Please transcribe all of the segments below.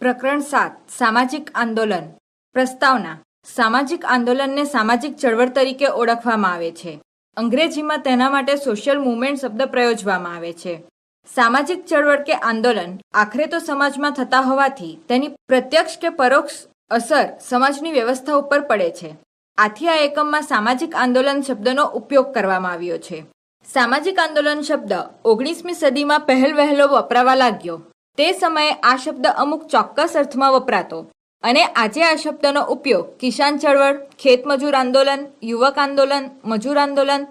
પ્રકરણ સાત, સામાજિક આંદોલન. પ્રસ્તાવના, સામાજિક આંદોલનને સામાજિક ચળવળ તરીકે ઓળખવામાં આવે છે. અંગ્રેજીમાં તેના માટે સોશિયલ મુવમેન્ટ શબ્દ પ્રયોજવામાં આવે છે. સામાજિક ચળવળ કે આંદોલન આખરે તો સમાજમાં થતા હોવાથી તેની પ્રત્યક્ષ કે પરોક્ષ અસર સમાજની વ્યવસ્થા ઉપર પડે છે. આથી આ એકમમાં સામાજિક આંદોલન શબ્દનો ઉપયોગ કરવામાં આવ્યો છે. સામાજિક આંદોલન શબ્દ ઓગણીસમી સદીમાં પહેલ વહેલો વપરાવા લાગ્યો. તે સમયે આ શબ્દ અમુક ચોક્કસ અર્થમાં વપરાતો. અને આજે આ શબ્દનો ઉપયોગ કિસાન ચળવળ ખેતમજૂર આંદોલન, યુવક આંદોલન, મજૂર આંદોલન,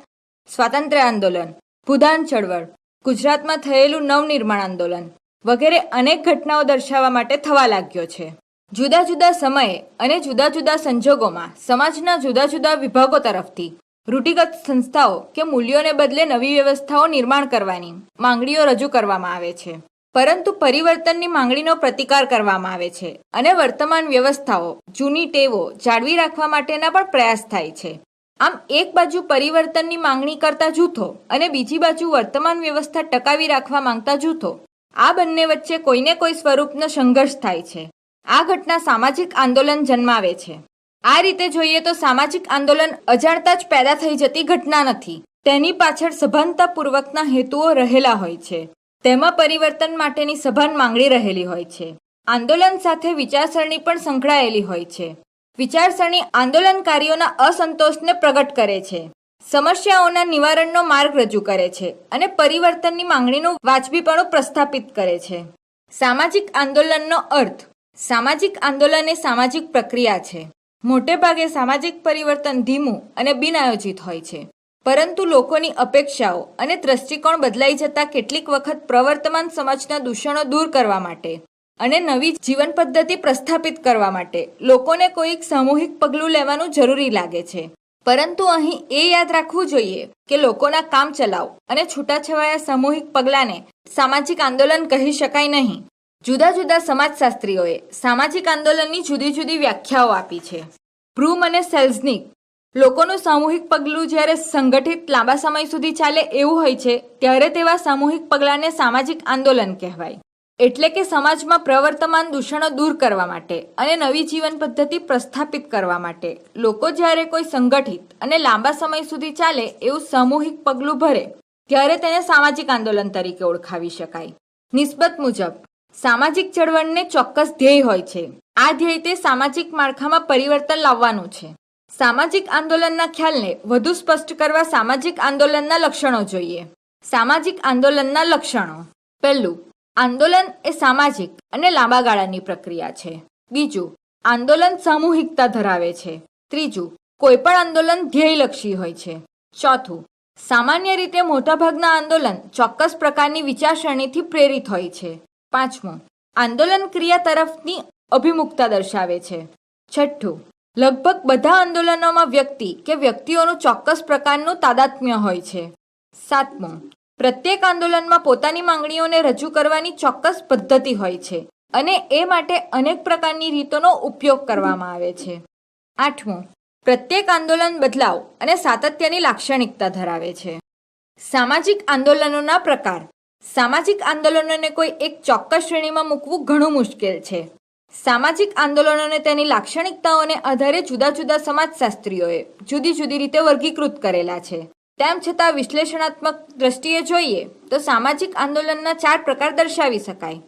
સ્વાતંત્ર્ય આંદોલન ભૂદાન ચળવળ, ગુજરાતમાં થયેલું નવનિર્માણ આંદોલન વગેરે અનેક ઘટનાઓ દર્શાવવા માટે થવા લાગ્યો છે. જુદા જુદા સમયે અને જુદા જુદા સંજોગોમાં સમાજના જુદા જુદા વિભાગો તરફથી રૂઢિગત સંસ્થાઓ કે મૂલ્યોને બદલે નવી વ્યવસ્થાઓ નિર્માણ કરવાની માંગણીઓ રજૂ કરવામાં આવે છે. પરંતુ પરિવર્તનની માંગણીનો પ્રતિકાર કરવામાં આવે છે અને વર્તમાન વ્યવસ્થાઓ, જૂની ટેવો જાળવી રાખવા માટેના પણ પ્રયાસ થાય છે. આમ એક બાજુ પરિવર્તનની માંગણી કરતા જૂથો અને બીજી બાજુ વર્તમાન વ્યવસ્થા ટકાવી રાખવા માંગતા જૂથો, આ બંને વચ્ચે કોઈને કોઈ સ્વરૂપનો સંઘર્ષ થાય છે. આ ઘટના સામાજિક આંદોલન જન્માવે છે. આ રીતે જોઈએ તો સામાજિક આંદોલન અજાણતા જ પેદા થઈ જતી ઘટના નથી. તેની પાછળ સભાનતાપૂર્વકના હેતુઓ રહેલા હોય છે. તેમાં પરિવર્તન માટેની સભાન માંગણી રહેલી હોય છે. આંદોલન સાથે વિચારસરણી પણ સંકળાયેલી હોય છે. વિચારસરણી આંદોલનકારીઓના અસંતોષને પ્રગટ કરે છે. સમસ્યાઓના નિવારણનો માર્ગ રજૂ કરે છે અને પરિવર્તનની માંગણીનું વાજબીપણું પ્રસ્થાપિત કરે છે. સામાજિક આંદોલનનો અર્થ, સામાજિક આંદોલન એ સામાજિક પ્રક્રિયા છે. મોટે ભાગે સામાજિક પરિવર્તન ધીમું અને બિનઆયોજિત હોય છે. પરંતુ લોકોની અપેક્ષાઓ અને દ્રષ્ટિકોણ બદલાઈ જતા કેટલીક વખત પ્રવર્તમાન સમાજના દૂષણો દૂર કરવા માટે અને નવી જીવન પદ્ધતિ પ્રસ્થાપિત કરવા માટે લોકોને કોઈક સામૂહિક પગલું લેવાનું જરૂરી લાગે છે. પરંતુ અહીં એ યાદ રાખવું જોઈએ કે લોકોના કામ ચલાવ અને છૂટાછવાયા સામૂહિક પગલાંને સામાજિક આંદોલન કહી શકાય નહીં. જુદા જુદા સમાજશાસ્ત્રીઓએ સામાજિક આંદોલનની જુદી જુદી વ્યાખ્યાઓ આપી છે. બ્રૂમ અને સેલ્ઝનિક લોકોનું સામૂહિક પગલું જ્યારે સંગઠિત લાંબા સમય સુધી ચાલે એવું હોય છે, ત્યારે તેવા સામૂહિક પગલાંને સામાજિક આંદોલન કહેવાય. એટલે કે સમાજમાં પ્રવર્તમાન દૂષણો દૂર કરવા માટે અને નવી જીવન પદ્ધતિ પ્રસ્થાપિત કરવા માટે. લોકો જ્યારે કોઈ સંગઠિત અને લાંબા સમય સુધી ચાલે એવું સામૂહિક પગલું ભરે, ત્યારે તેને સામાજિક આંદોલન તરીકે ઓળખાવી શકાય. નિસ્બત મુજબ, સામાજિક ચળવળને ચોક્કસ ધ્યેય હોય છે. આ ધ્યેય તે સામાજિક માળખામાં પરિવર્તન લાવવાનું છે. સામાજિક આંદોલનના ખ્યાલને વધુ સ્પષ્ટ કરવા સામાજિક આંદોલનના લક્ષણો જોઈએ. સામાજિક આંદોલનના લક્ષણો. પહેલું, આંદોલન એ સામાજિક અને લાંબા ગાળાની પ્રક્રિયા છે. બીજું, આંદોલન સામૂહિકતા ધરાવે છે. ત્રીજું કોઈ પણ આંદોલન ધ્યેયલક્ષી હોય છે. ચોથું, સામાન્ય રીતે મોટાભાગના આંદોલન ચોક્કસ પ્રકારની વિચારસરણીથી પ્રેરિત હોય છે. પાંચમું, આંદોલન ક્રિયા તરફની અભિમુખતા દર્શાવે છે. છઠ્ઠું લગભગ બધા આંદોલનોમાં વ્યક્તિ કે વ્યક્તિઓનું ચોક્કસ પ્રકારનું તાદાત્મ્ય હોય છે. સાતમું, પ્રત્યેક આંદોલનમાં પોતાની માંગણીઓને રજૂ કરવાની ચોક્કસ પદ્ધતિ હોય છે અને એ માટે અનેક પ્રકારની રીતોનો ઉપયોગ કરવામાં આવે છે. આઠમું, પ્રત્યેક આંદોલન બદલાવ અને સાતત્યની લાક્ષણિકતા ધરાવે છે. સામાજિક આંદોલનોના પ્રકાર. સામાજિક આંદોલનોને કોઈ એક ચોક્કસ શ્રેણીમાં મૂકવું ઘણું મુશ્કેલ છે. સામાજિક આંદોલનોને તેની લાક્ષણિકતાઓને આધારે જુદા જુદા સમાજશાસ્ત્રીઓએ જુદી જુદી રીતે વર્ગીકૃત કરેલા છે. તેમ છતાં વિશ્લેષણાત્મક દ્રષ્ટિએ જોઈએ તો સામાજિક આંદોલનના ચાર પ્રકાર દર્શાવી શકાય.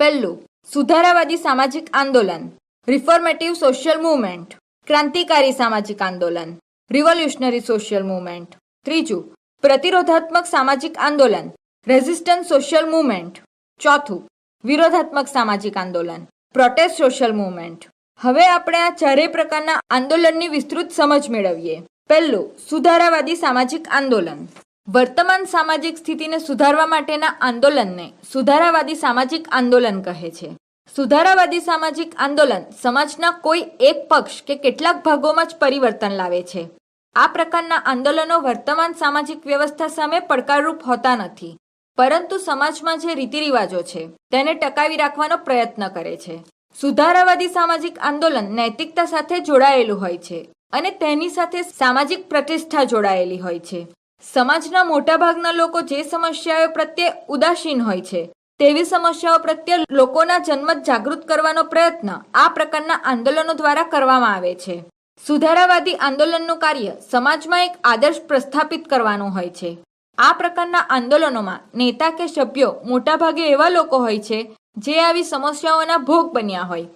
પહેલું, સુધારાવાદી સામાજિક આંદોલન. રિફોર્મેટિવ સોશિયલ મુવમેન્ટ ક્રાંતિકારી સામાજિક આંદોલન. રિવોલ્યુશનરી સોશિયલ મુવમેન્ટ ત્રીજું, પ્રતિરોધાત્મક સામાજિક આંદોલન. રેઝિસ્ટન્સ સોશિયલ મુવમેન્ટ ચોથું, વિરોધાત્મક સામાજિક આંદોલન. પ્રોટેસ્ટ સોશિયલ મુવમેન્ટ હવે આપણે આ ચારેય પ્રકારના આંદોલનની વિસ્તૃત સમજ મેળવીએ. પહેલું, સુધારાવાદી સામાજિક આંદોલન. વર્તમાન સામાજિક સ્થિતિને સુધારવા માટેના આંદોલનને સુધારાવાદી સામાજિક આંદોલન કહે છે. સુધારાવાદી સામાજિક આંદોલન સમાજના કોઈ એક પક્ષ કે કેટલાક ભાગોમાં જ પરિવર્તન લાવે છે. આ પ્રકારના આંદોલનો વર્તમાન સામાજિક વ્યવસ્થા સામે પડકારરૂપ હોતા નથી. પરંતુ સમાજમાં જે રીતિરિવાજો છે, તેને ટકાવી રાખવાનો પ્રયત્ન કરે છે. સુધારાવાદી સામાજિક આંદોલન નૈતિકતા સાથે જોડાયેલું હોય છે અને તેની સાથે સામાજિક પ્રતિષ્ઠા જોડાયેલી હોય છે. સમાજના મોટાભાગના લોકો જે સમસ્યાઓ પ્રત્યે ઉદાસીન હોય છે, તેવી સમસ્યાઓ પ્રત્યે લોકોના જન્મત જાગૃત કરવાનો પ્રયત્ન આ પ્રકારના આંદોલનો દ્વારા કરવામાં આવે છે. સુધારાવાદી આંદોલનનું કાર્ય સમાજમાં એક આદર્શ પ્રસ્થાપિત કરવાનું હોય છે. આ પ્રકારના આંદોલનોમાં નેતા કે સભ્યો મોટાભાગે એવા લોકો હોય છે, જે આવી સમસ્યાઓના ભોગ બન્યા હોય.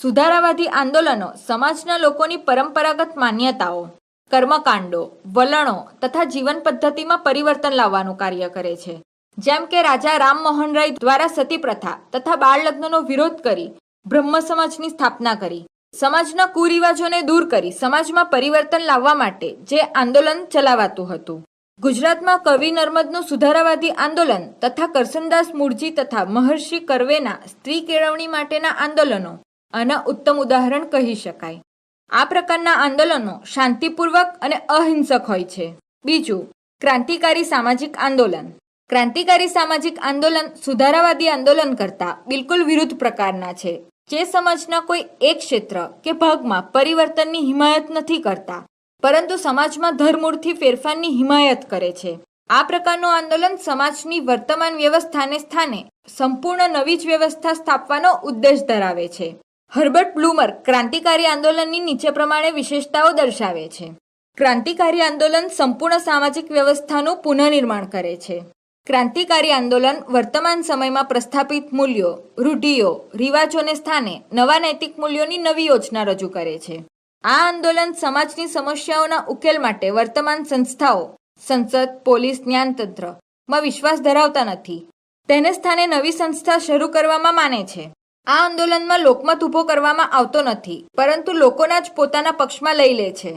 સુધારાવાદી આંદોલનો સમાજના લોકોની પરંપરાગત માન્યતાઓ, કર્મકાંડો, વલણો તથા જીવન પદ્ધતિમાં પરિવર્તન લાવવાનું કાર્ય કરે છે. જેમ કે રાજા રામમોહન રાય દ્વારા સતી પ્રથા તથા બાળ લગ્નનો વિરોધ કરી બ્રહ્મ સમાજની સ્થાપના કરી. સમાજના કુરિવાજોને દૂર કરી સમાજમાં પરિવર્તન લાવવા માટે જે આંદોલન ચલાવાતું હતું. ગુજરાતમાં કવિ નર્મદનું સુધારાવાદી આંદોલન તથા કરસનદાસ મૂળજી તથા મહર્ષિ કરવેના સ્ત્રી કેળવણી માટેના આંદોલનો આના ઉત્તમ ઉદાહરણ કહી શકાય. આ પ્રકારના આંદોલનો શાંતિપૂર્વક અને અહિંસક હોય છે. બીજું, ક્રાંતિકારી સામાજિક આંદોલન. ક્રાંતિકારી સામાજિક આંદોલન સુધારાવાદી આંદોલન કરતા બિલકુલ વિરુદ્ધ પ્રકારના છે. જે સમાજના કોઈ એક ક્ષેત્ર કે ભાગમાં પરિવર્તનની હિમાયત નથી કરતા. પરંતુ સમાજમાં ધરમૂળથી ફેરફારની હિમાયત કરે છે. આ પ્રકારનું આંદોલન સમાજની વર્તમાન વ્યવસ્થાને સ્થાને સંપૂર્ણ નવી જ વ્યવસ્થા સ્થાપવાનો ઉદ્દેશ ધરાવે છે. હર્બર્ટ બ્લુમર ક્રાંતિકારી આંદોલનની નીચે પ્રમાણે વિશેષતાઓ દર્શાવે છે. ક્રાંતિકારી આંદોલન સંપૂર્ણ સામાજિક વ્યવસ્થાનું પુનઃનિર્માણ કરે છે. ક્રાંતિકારી આંદોલન વર્તમાન સમયમાં પ્રસ્થાપિત મૂલ્યો, રૂઢિઓ, રિવાજોને સ્થાને નવા નૈતિક મૂલ્યોની નવી યોજના રજૂ કરે છે. આ આંદોલન સમાજની સમસ્યાઓના ઉકેલ માટે વર્તમાન સંસ્થાઓ, સંસદ, પોલીસ જ્ઞાનતંત્રમાં વિશ્વાસ ધરાવતા નથી. તેને સ્થાને નવી સંસ્થા શરૂ કરવામાં માને છે. આ આંદોલનમાં લોકમત ઊભો કરવામાં આવતો નથી, પરંતુ લોકોના જ પોતાના પક્ષમાં લઈ લે છે.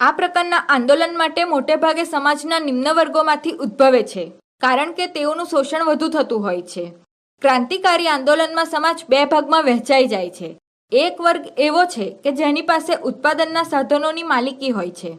આ પ્રકારના આંદોલન માટે મોટે ભાગે સમાજના નિમ્ન વર્ગોમાંથી ઉદ્ભવે છે, કારણ કે તેઓનું શોષણ વધુ થતું હોય છે. ક્રાંતિકારી આંદોલનમાં સમાજ બે ભાગમાં વહેંચાઈ જાય છે. એક વર્ગ એવો છે કે જેની પાસે ઉત્પાદનના સાધનોની માલિકી હોય છે.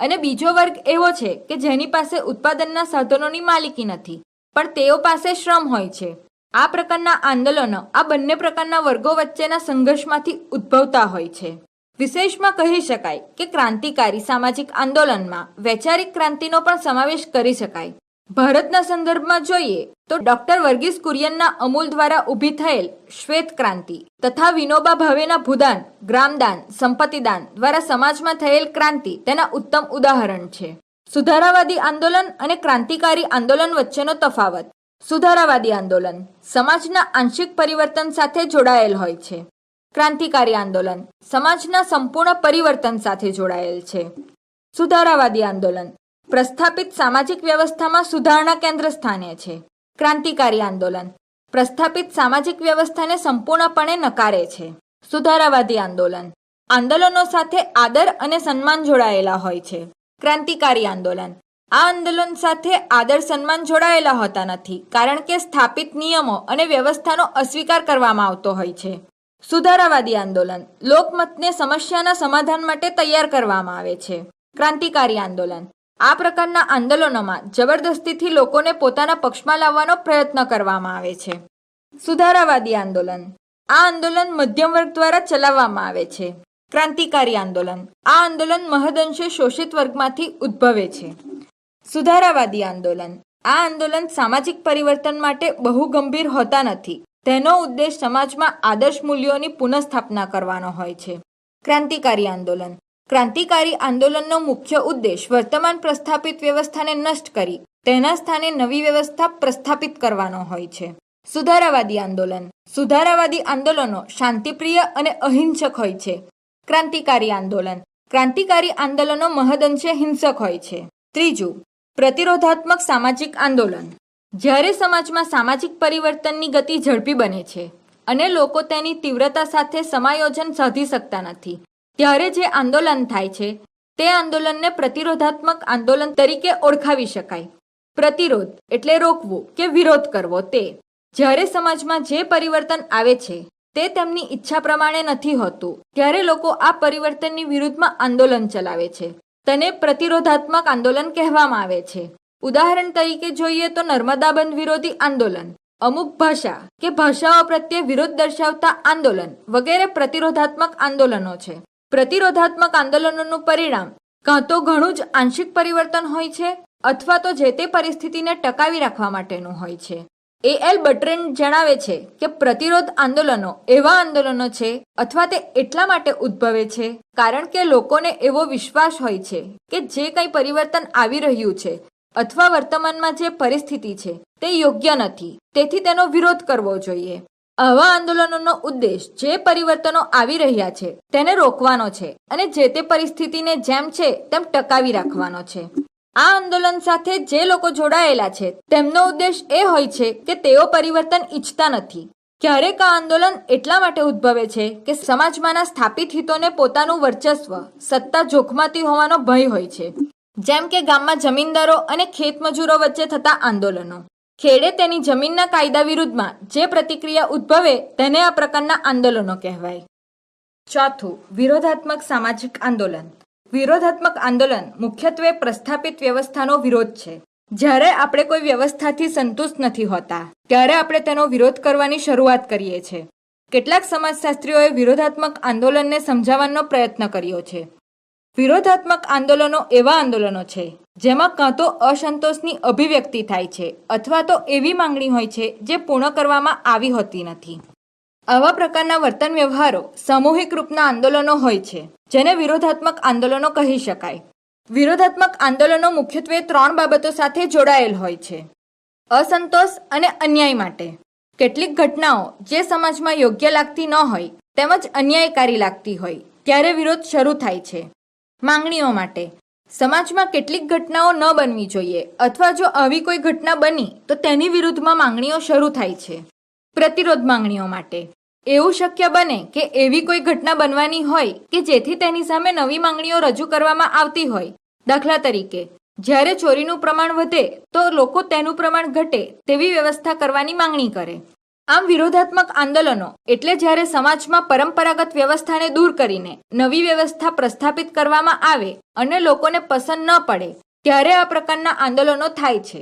અને બીજો વર્ગ એવો છે કે જેની પાસે ઉત્પાદનના સાધનોની માલિકી નથી, પણ તેઓ પાસે શ્રમ હોય છે. આ પ્રકારના આંદોલનો આ બંને પ્રકારના વર્ગો વચ્ચેના સંઘર્ષમાંથી ઉદ્ભવતા હોય છે. વિશેષમાં કહી શકાય કે ક્રાંતિકારી સામાજિક આંદોલનમાં વૈચારિક ક્રાંતિનો પણ સમાવેશ કરી શકાય. ભારતના સંદર્ભમાં જોઈએ તો ડોક્ટર વર્ગીસ કુરિયનના અમૂલ દ્વારા ઊભી થયેલ શ્વેત ક્રાંતિ તથા વિનોબા ભાવેના ભૂદાન, ગ્રામદાન, સંપત્તિદાન દ્વારા સમાજમાં થયેલ ક્રાંતિ તેના ઉત્તમ ઉદાહરણ છે. સુધારાવાદી આંદોલન અને ક્રાંતિકારી આંદોલન વચ્ચેનો તફાવત. સુધારાવાદી આંદોલન સમાજના આંશિક પરિવર્તન સાથે જોડાયેલ હોય છે. ક્રાંતિકારી આંદોલન સમાજના સંપૂર્ણ પરિવર્તન સાથે જોડાયેલ છે. સુધારાવાદી આંદોલન પ્રસ્થાપિત સામાજિક વ્યવસ્થામાં સુધારણા કેન્દ્ર સ્થાને છે. ક્રાંતિકારી આંદોલન. પ્રસ્થાપિત સામાજિક વ્યવસ્થાને સંપૂર્ણપણે નકારે છે. સુધારાવાદી આંદોલન. આંદોલનો સાથે આદર અને સન્માન જોડાયેલા હોય છે. ક્રાંતિકારી આંદોલન. આ આંદોલન સાથે આદર સન્માન જોડાયેલા હોતા નથી, કારણ કે સ્થાપિત નિયમો અને વ્યવસ્થાનો અસ્વીકાર કરવામાં આવતો હોય છે. સુધારાવાદી આંદોલન. લોકમતને સમસ્યાના સમાધાન માટે તૈયાર કરવામાં આવે છે. ક્રાંતિકારી આંદોલન. આ પ્રકારના આંદોલનોમાં જબરદસ્તીથી લોકોને પોતાના પક્ષમાં લાવવાનો પ્રયત્ન કરવામાં આવે છે. સુધારાવાદી આંદોલન. આ આંદોલન મધ્યમ વર્ગ દ્વારા ચલાવવામાં આવે છે. ક્રાંતિકારી આંદોલન. આ આંદોલન મહદઅંશે શોષિત વર્ગમાંથી ઉદ્ભવે છે. સુધારાવાદી આંદોલન. આ આંદોલન સામાજિક પરિવર્તન માટે બહુ ગંભીર હોતા નથી. તેનો ઉદ્દેશ સમાજમાં આદર્શ મૂલ્યોની પુનઃસ્થાપના કરવાનો હોય છે. ક્રાંતિકારી આંદોલન. ક્રાંતિકારી આંદોલનનો મુખ્ય ઉદ્દેશ વર્તમાન પ્રસ્થાપિત વ્યવસ્થાને નષ્ટ કરી, તેના સ્થાને નવી વ્યવસ્થા પ્રસ્થાપિત કરવાનો હોય છે. સુધારાવાદી આંદોલન. સુધારાવાદી આંદોલનો શાંતિપ્રિય અને અહિંસક હોય છે. ક્રાંતિકારી આંદોલન. ક્રાંતિકારી આંદોલનો મહદઅંશે હિંસક હોય છે. ત્રીજું, પ્રતિરોધાત્મક સામાજિક આંદોલન. જ્યારે સમાજમાં સામાજિક પરિવર્તનની ગતિ ઝડપી બને છે, અને લોકો તેની તીવ્રતા સાથે સમાયોજન સાધી શકતા નથી ત્યારે જે આંદોલન થાય છે, તે આંદોલનને પ્રતિરોધાત્મક આંદોલન તરીકે ઓળખાવી શકાય. પ્રતિરોધ એટલે રોકવું કે વિરોધ કરવો તે. જ્યારે સમાજમાં જે પરિવર્તન આવે છે, તે તેમની ઈચ્છા પ્રમાણે નથી હોતું, ત્યારે લોકો આ પરિવર્તનની વિરુદ્ધમાં આંદોલન ચલાવે છે. તેને પ્રતિરોધાત્મક આંદોલન કહેવામાં આવે છે. ઉદાહરણ તરીકે જોઈએ તો નર્મદા બંધ વિરોધી આંદોલન, અમુક ભાષા કે ભાષાઓ પ્રત્યે વિરોધ દર્શાવતા આંદોલન વગેરે પ્રતિરોધાત્મક આંદોલનો છે. પ્રતિરોધાત્મક આંદોલનોનું પરિણામ, કાં તો ઘણું જ આંશિક પરિવર્તન હોય છે, અથવા તો જે તે પરિસ્થિતિને ટકાવી રાખવા માટેનું હોય છે. એ એલ બટ્રેન જણાવે છે કે પ્રતિરોધ આંદોલનો એવા આંદોલનો છે, અથવા તે એટલા માટે ઉદ્ભવે છે, કારણ કે લોકોને એવો વિશ્વાસ હોય છે કે જે કંઈ પરિવર્તન આવી રહ્યું છે, અથવા વર્તમાનમાં જે પરિસ્થિતિ છે, તે યોગ્ય નથી. તેથી તેનો વિરોધ કરવો જોઈએ. આવા આંદોલનોનો ઉદ્દેશ જે પરિવર્તનો આવી રહ્યા છે તેને રોકવાનો છે અને જે તે પરિસ્થિતિને જેમ છે તેમ ટકાવી રાખવાનો છે. આ આંદોલન સાથે જે લોકો જોડાયેલા છે તેમનો ઉદ્દેશ એ હોય છે કે તેઓ પરિવર્તન ઈચ્છતા નથી. ક્યારેક આ આંદોલન એટલા માટે ઉદ્ભવે છે કે સમાજમાંના સ્થાપિત હિતોને પોતાનું વર્ચસ્વ, સત્તા જોખમાતી હોવાનો ભય હોય છે. જેમ કે ગામમાં જમીનદારો અને ખેતમજૂરો વચ્ચે થતા આંદોલનો. ખેડે તેની જમીનના કાયદા વિરુદ્ધમાં જે પ્રતિક્રિયા ઉદ્ભવે તેને આ પ્રકારના આંદોલનો કહેવાય. ચોથું, વિરોધાત્મક સામાજિક આંદોલન. વિરોધાત્મક આંદોલન મુખ્યત્વે પ્રસ્થાપિત વ્યવસ્થાનો વિરોધ છે. જ્યારે આપણે કોઈ વ્યવસ્થાથી સંતુષ્ટ નથી હોતા, ત્યારે આપણે તેનો વિરોધ કરવાની શરૂઆત કરીએ છીએ. કેટલાક સમાજશાસ્ત્રીઓએ વિરોધાત્મક આંદોલનને સમજાવવાનો પ્રયત્ન કર્યો છે. વિરોધાત્મક આંદોલનો એવા આંદોલનો છે, જેમાં કાં તો અસંતોષની અભિવ્યક્તિ થાય છે અથવા તો એવી માંગણી હોય છે જે પૂર્ણ કરવામાં આવી હોતી નથી. આવા પ્રકારના વર્તન વ્યવહારો સામૂહિક રૂપના આંદોલનો હોય છે, જેને વિરોધાત્મક આંદોલનો કહી શકાય. વિરોધાત્મક આંદોલનો મુખ્યત્વે ત્રણ બાબતો સાથે જોડાયેલ હોય છે. અસંતોષ અને અન્યાય માટે. કેટલીક ઘટનાઓ જે સમાજમાં યોગ્ય લાગતી ન હોય, તેમજ અન્યાયકારી લાગતી હોય, ત્યારે વિરોધ શરૂ થાય છે. માંગણીઓ માટે. સમાજમાં કેટલીક ઘટનાઓ ન બનવી જોઈએ અથવા જો આવી કોઈ ઘટના બની, તો તેની વિરુદ્ધમાં માંગણીઓ શરૂ થાય છે. પ્રતિરોધ માંગણીઓ માટે. એવું શક્ય બને કે એવી કોઈ ઘટના બનવાની હોય કે જેથી તેની સામે નવી માંગણીઓ રજૂ કરવામાં આવતી હોય. દાખલા તરીકે, જ્યારે ચોરીનું પ્રમાણ વધે, તો લોકો તેનું પ્રમાણ ઘટે તેવી વ્યવસ્થા કરવાની માંગણી કરે. આમ વિરોધાત્મક આંદોલનો એટલે જ્યારે સમાજમાં પરંપરાગત વ્યવસ્થાને દૂર કરીને નવી વ્યવસ્થા પ્રસ્થાપિત કરવામાં આવે અને લોકોને પસંદ ન પડે, ત્યારે આ પ્રકારના આંદોલનો થાય છે.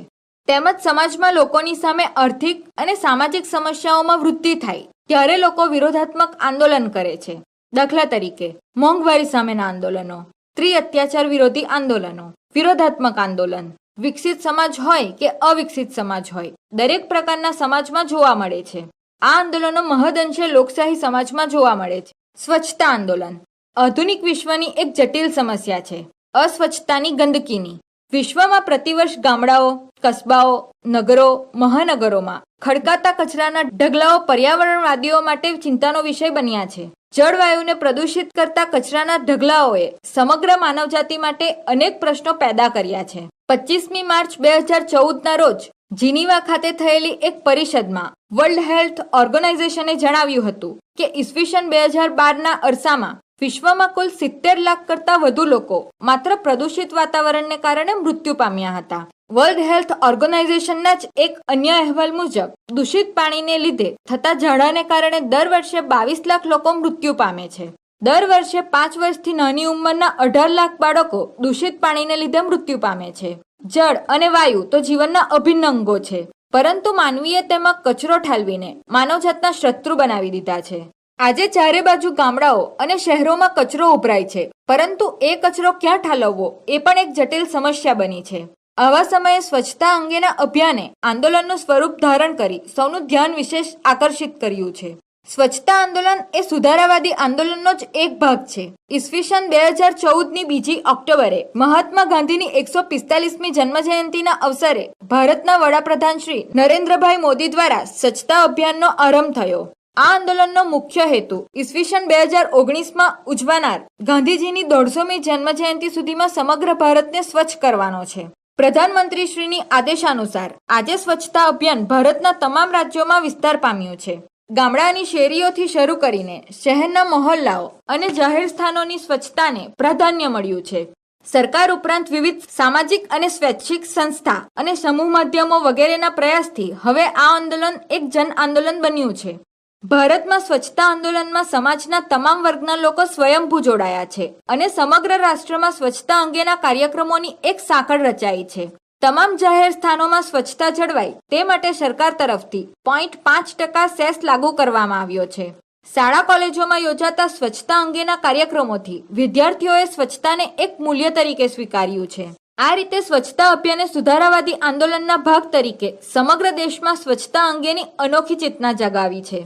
તેમજ સમાજમાં લોકોની સામે આર્થિક અને સામાજિક સમસ્યાઓમાં વૃદ્ધિ થાય, ત્યારે લોકો વિરોધાત્મક આંદોલન કરે છે. દાખલા તરીકે, મોંઘવારી સામેના આંદોલનો, સ્ત્રી અત્યાચાર વિરોધી આંદોલનો, વિરોધાત્મક આંદોલન વિકસિત સમાજ હોય કે અવિકસિત સમાજ હોય, દરેક પ્રકારના સમાજમાં જોવા મળે છે. આ આંદોલનો મહદઅંશે લોકશાહી સમાજમાં જોવા મળે છે. સ્વચ્છતા આંદોલન. આધુનિક વિશ્વની એક જટિલ સમસ્યા છે. અસ્વચ્છતાની ગંદકીની. વિશ્વમાં પ્રતિવર્ષ ગામડાઓ, કસ્બાઓ, નગરો, મહાનગરોમાં ખડકાતા કચરાના ઢગલાઓ પર્યાવરણવાદીઓ માટે ચિંતાનો વિષય બન્યા છે. જળવાયુને પ્રદૂષિત કરતા કચરાના ઢગલાઓએ સમગ્ર માનવજાતિ માટે અનેક પ્રશ્નો પેદા કર્યા છે. પચીસમી માર્ચ બે હજાર ચૌદના રોજ જીનીવા ખાતે થયેલી એક પરિષદમાં વર્લ્ડ હેલ્થ ઓર્ગેનાઇઝેશને જણાવ્યું હતું કે ઈસવીસન બે હજાર બારના અરસામાં વિશ્વમાં કુલ સિત્તેર લાખ કરતાં વધુ લોકો માત્ર પ્રદૂષિત વાતાવરણને કારણે મૃત્યુ પામ્યા હતા. વર્લ્ડ હેલ્થ ઓર્ગેનાઇઝેશનના જ એક અન્ય અહેવાલ મુજબ, દૂષિત પાણીને લીધે થતા ઝાડાને કારણે દર વર્ષે બાવીસ લાખ લોકો મૃત્યુ પામે છે. દર વર્ષે પાંચ વર્ષથી નાની ઉંમરના અઢાર લાખ બાળકો દૂષિત પાણીને લીધે મૃત્યુ પામે છે. જળ અને વાયુ તો જીવનના અભિન્ન અંગો છે, પરંતુ માનવીએ તેમાં કચરો ઠાલવીને માનવજાતના શત્રુ બનાવી દીધા છે. આજે ચારે બાજુ ગામડાઓ અને શહેરોમાં કચરો ઉભરાય છે, પરંતુ એ કચરો ક્યાં ઠાલવવો, એ પણ એક જટિલ સમસ્યા બની છે. આવા સમયે સ્વચ્છતા અંગેના અભિયાને આંદોલનનું સ્વરૂપ ધારણ કરી સૌનું ધ્યાન વિશેષ આકર્ષિત કર્યું છે. સ્વચ્છતા આંદોલન એ સુધારાવાદી આંદોલનનો જ એક ભાગ છે. ઈસવીસન બે હજાર ચૌદની બીજી ઓક્ટોબરે મહાત્મા ગાંધીની એકસો પિસ્તાલીસમી જન્મજયંતિના અવસરે ભારતના વડાપ્રધાન શ્રી નરેન્દ્રભાઈ મોદી દ્વારા સ્વચ્છતા અભિયાનનો આરંભ થયો. આ આંદોલનનો મુખ્ય હેતુ ઈસવીસન બે હજાર ઓગણીસમાં ઉજવાનાર ગાંધીજીની દોઢસોમી જન્મજયંતિ સુધીમાં સમગ્ર ભારતને સ્વચ્છ કરવાનો છે. પ્રધાનમંત્રી શ્રીની આદેશાનુસાર આજે સ્વચ્છતા અભિયાન ભારતના તમામ રાજ્યોમાં વિસ્તાર પામ્યું છે. ગામડાની શેરીઓથી શરૂ કરીને શહેરના મહોલ્લાઓ અને જાહેર સ્થાનોની સ્વચ્છતાને પ્રાધાન્ય મળ્યું છે. સરકાર ઉપરાંત વિવિધ સામાજિક અને સ્વૈચ્છિક સંસ્થા અને સમૂહ માધ્યમો વગેરેના પ્રયાસથી હવે આ આંદોલન એક જન આંદોલન બન્યું છે. ભારતમાં સ્વચ્છતા આંદોલનમાં સમાજના તમામ વર્ગના લોકો સ્વયંભૂ જોડાયા છે અને સમગ્ર રાષ્ટ્રમાં સ્વચ્છતા અંગેના કાર્યક્રમોની એક સાંકળ રચાઈ છે. તમામ જાહેર સ્થાનોમાં સ્વચ્છતા જળવાય તે માટે સરકાર તરફથી પોઈન્ટ પાંચ ટકા સેસ લાગુ કરવામાં આવ્યો છે. શાળા કોલેજોમાં યોજાતા સ્વચ્છતા અંગેના કાર્યક્રમોથી વિદ્યાર્થીઓએ સ્વચ્છતાને એક મૂલ્ય તરીકે સ્વીકાર્યું છે. આ રીતે સ્વચ્છતા અભિયાને સુધારાવાદી આંદોલનના ભાગ તરીકે સમગ્ર દેશમાં સ્વચ્છતા અંગેની અનોખી ચેતના જગાવી છે.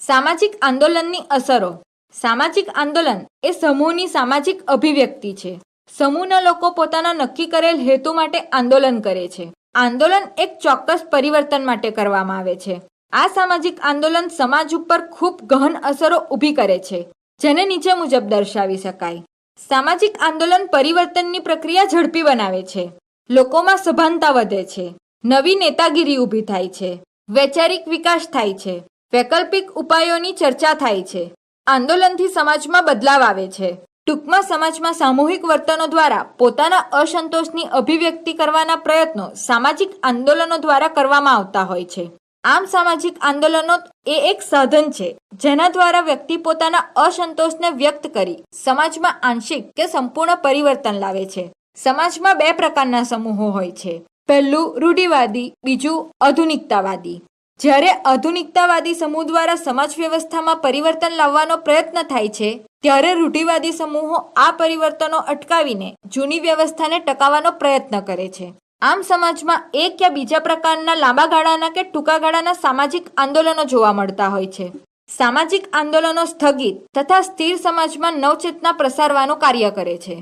સામાજિક આંદોલનની અસરો. સામાજિક આંદોલન એ સમૂહની સામાજિક અભિવ્યક્તિ છે. સમૂહના લોકો પોતાના નક્કી કરેલ હેતુ માટે આંદોલન કરે છે. આંદોલન એક ચોક્કસ પરિવર્તન માટે કરવામાં આવે છે. આ સામાજિક આંદોલન સમાજ ઉપર ખૂબ ગહન અસરો ઊભી કરે છે, જેને નીચે મુજબ દર્શાવી શકાય. સામાજિક આંદોલન પરિવર્તનની પ્રક્રિયા ઝડપી બનાવે છે. લોકોમાં સભાનતા વધે છે. નવી નેતાગીરી ઊભી થાય છે. વૈચારિક વિકાસ થાય છે. વૈકલ્પિક ઉપાયોની ચર્ચા થાય છે. આંદોલનથી સમાજમાં બદલાવ આવે છે. ટૂંકમાં સમાજમાં સામૂહિક વર્તનો દ્વારા પોતાના અસંતોષની અભિવ્યક્તિ કરવાના પ્રયત્નો સામાજિક આંદોલનો દ્વારા કરવામાં આવતા હોય છે. આમ સામાજિક આંદોલનો એ એક સાધન છે, જેના દ્વારા વ્યક્તિ પોતાના અસંતોષને વ્યક્ત કરી સમાજમાં આંશિક કે સંપૂર્ણ પરિવર્તન લાવે છે. સમાજમાં બે પ્રકારના સમૂહો હોય છે. પહેલું રૂઢિવાદી, બીજું આધુનિકતાવાદી. જ્યારે આધુનિકતાવાદી સમૂહ દ્વારા સમાજ વ્યવસ્થામાં પરિવર્તન લાવવાનો પ્રયત્ન થાય છે, ત્યારે રૂઢિવાદી સમૂહો આ પરિવર્તનો અટકાવીને જૂની વ્યવસ્થાને ટકાવવાનો પ્રયત્ન કરે છે. આમ સમાજમાં એક યા બીજા પ્રકારના લાંબા ગાળાના કે ટૂંકા ગાળાના સામાજિક આંદોલનો જોવા મળતા હોય છે. સામાજિક આંદોલનો સ્થગિત તથા સ્થિર સમાજમાં નવચેતના પ્રસારવાનું કાર્ય કરે છે.